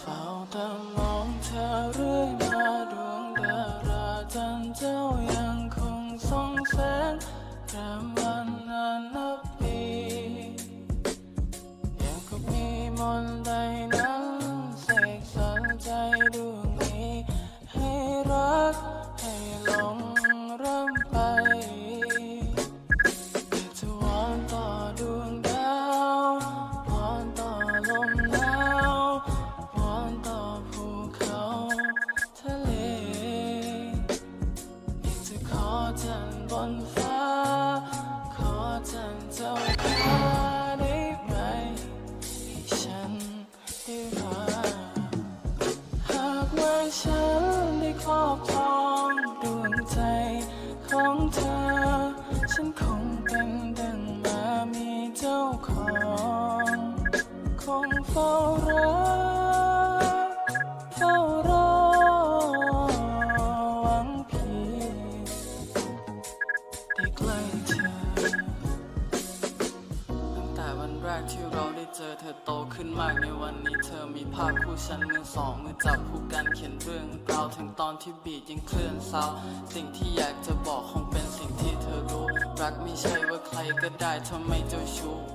ฝ้าตามองเธอเรื่อยมาดวงดาราจันเจ้ายังคงสงสงพระ จะขอจันบนฟ้า ขอจันเจ้าฟ้าได้ไหมให้ฉันได้รักหากว่าฉันได้ครอบครองดวงใจของเธอ ฉันคงเป็นดังมามีเจ้าของ คงเฝ้ารัก ที่เราได้เจอเธอโตขึ้นมากในวันนี้เธอมีภาพคู่ฉันมือสองมือจับคู่กันเขียนเรื่องราวถึงตอนที่บีดยังเคลื่อนเศร้าสิ่งที่อยากจะบอกคงเป็นสิ่งที่เธอรู้ รักไม่ใช่ว่าใครก็ได้ทำไมเจ้าชู้